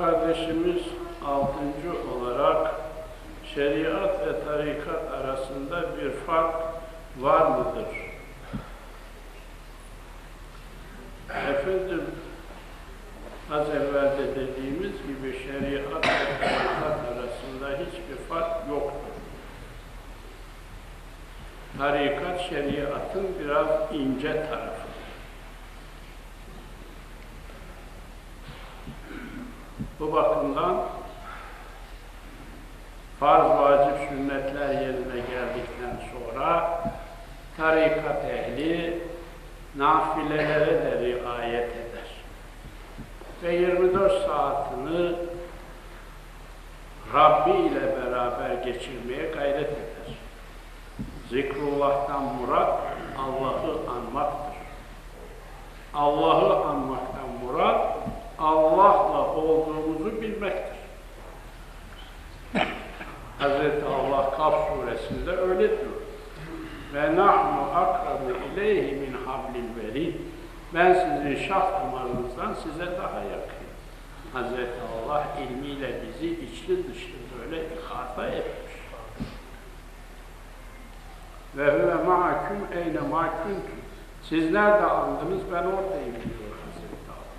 kardeşimiz altıncı olarak şeriat ve tarikat arasında bir fark var mıdır? Efendim, az evvel de dediğimiz gibi şeriat ve tarikat arasında hiçbir fark yoktur. Tarikat şeriatın biraz ince tarafı. Bu bakımdan farz vacip sünnetler yerine geldikten sonra tarikat ehli nafilelere de riayet eder. Ve 24 saatini Rabbi ile beraber geçirmeye gayret eder. Zikrullah'tan murat Allah'ı anmaktır. Allah'ı anmaktan murat Allah'la olduğumuzu bilmektir. Hazreti Allah Kaf suresinde öyle diyor. Ve nahnu akrabu ileyhi min hablil verid. Ben sizin şah damarınızdan size daha yakın. Hazreti Allah ilmiyle bizi içli dışlı böyle ihata etmiş. Ve huve ma'akum eyne ma kuntum. Siz nerede andınız ben oradayım diyor Hazreti Allah.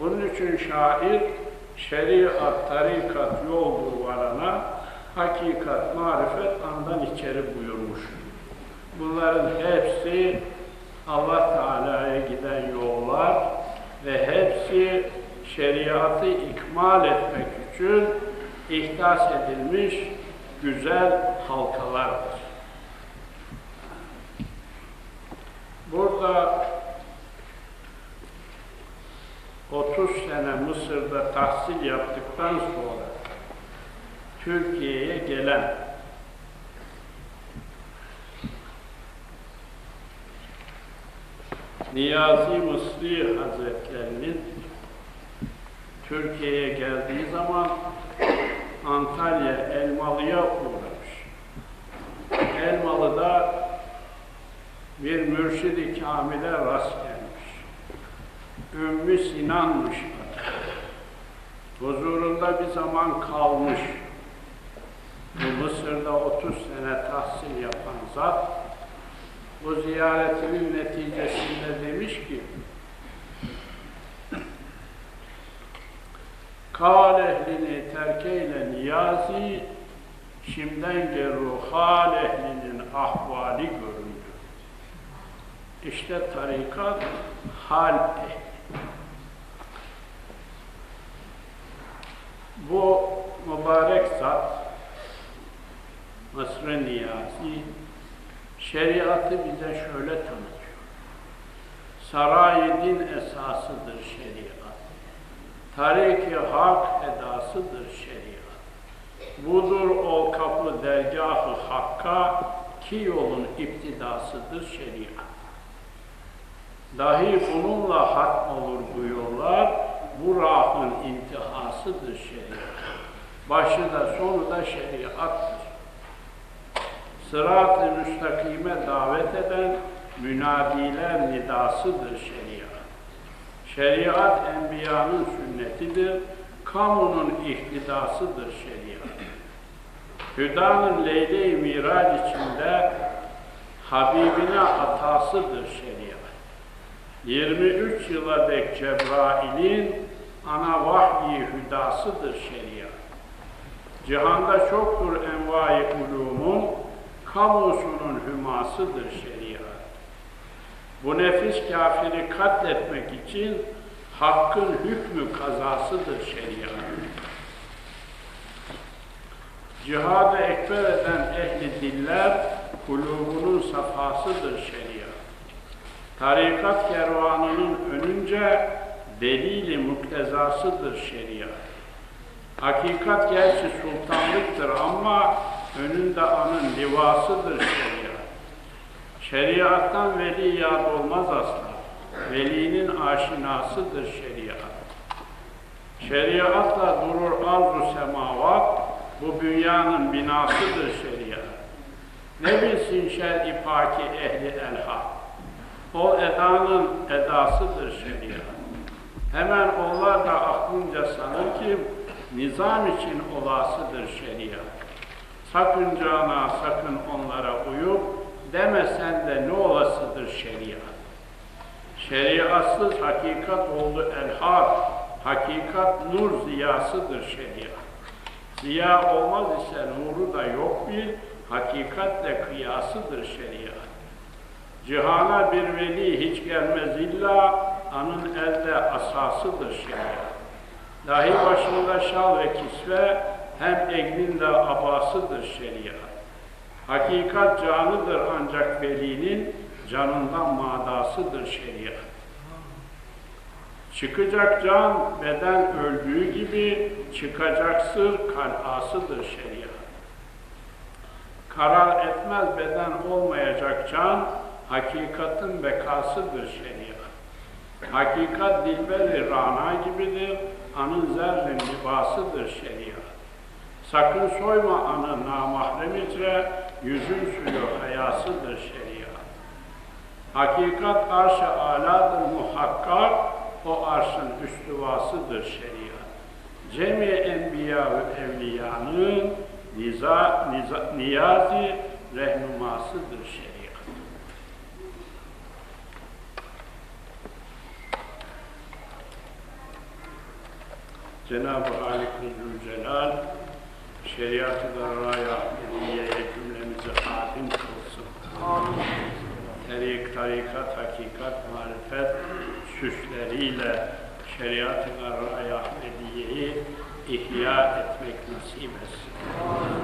Bunun için şair şeriat, tarikat yoldur varana hakikat, marifet andan içeri buyurmuş. Bunların hepsi Allah Teala'ya giden yollar ve hepsi şeriatı ikmal etmek için ihdas edilmiş güzel halkalardır. Burada 30 sene Mısır'da tahsil yaptıktan sonra Türkiye'ye gelen Niyazi Mısri Hazretlerinin Türkiye'ye geldiği zaman Antalya Elmalı'ya uğramış. Elmalı'da bir mürşid-i kamile rast. Ümmü Sinan'mış adı. Huzurunda bir zaman kalmış. Bu Mısır'da 30 sene tahsil yapan zat, bu ziyaretinin neticesinde demiş ki, Kal ehlini terkeyle niyazi, şimden geru hal ehlinin ahvali göründü. İşte tarikat hal ehli. Bu mübarek zat, Mısır Niyazi, şeriatı bize şöyle tanıtıyor. Sarayedin esasıdır şeriat. Tariki hak edasıdır şeriat. Budur ol kapı dergahı hakka ki yolun iptidasıdır şeriat. Dahi bununla hatm olur bu yollar, bu rahın intihasıdır şeriat. Başı da sonu da şeriattır. Sırat-ı müstakime davet eden münadiler nidasıdır şeriat. Şeriat enbiyanın sünnetidir, kamunun ihtidasıdır şeriat. Hüdanın leyle-i mirac içinde Habibine atasıdır şeriat. 23 yıla dek Cebrail'in ana vahyi hüdasıdır şeriat. Cihanda çoktur envai ulumun, kamusunun hümasıdır şeriat. Bu nefis kafiri katletmek için hakkın hükmü kazasıdır şeriat. Cihadı ekber eden ehli diller kulubunun safhasıdır şeriat. Tarikat kervanının önünce delili muktezasıdır şeriat. Hakikat gerçi sultanlıktır ama önünde anın livasıdır şeriat. Şeriattan veli yad olmaz asla. Velinin aşinasıdır şeriat. Şeriatla durur arzu semavat, bu dünyanın binasıdır şeriat. Ne bilsin şer-i paki ehli elha. O edanın edasıdır şeriat. Hemen onlar da aklınca sanır ki nizam için olasıdır şeriat. Sakıncana sakın onlara uyup demesen de ne olasıdır şeriat. Şeriatsız hakikat oldu elhak, hakikat nur ziyasıdır şeriat. Ziya olmaz ise nuru da yok bir, hakikatle kıyasıdır şeriat. Cihana bir veli hiç gelmez illa, anın elde asasıdır şeriat. Dahi başında şal ve kisve, hem eglinde abasıdır şeriat. Hakikat canıdır ancak velinin, canından madasıdır şeriat. Çıkacak can beden öldüğü gibi çıkacak sır kalasıdır şeriat. Karar etmez beden olmayacak can hakikatin bekasıdır şeriat. Hakikat dilberi rana gibidir, anın zerrin libasıdır şeriat. Sakın soyma anı namahrem itre, yüzün suyu hayasıdır şeriat. Hakikat arş-ı aladır muhakkak, o arşın üstüvasıdır şeriat. Cemi enbiya ve evliyanın niza, niza, niyazi rehnumasıdır şeriat. Cenab-ı Halik-i Zülcelal şeriatı da raya hediyeye cümlemizi hadim kılsın. Terik, tarikat, hakikat, marifet süsleriyle şeriat-ı raya hediyeyi ihya etmek nasip etsin.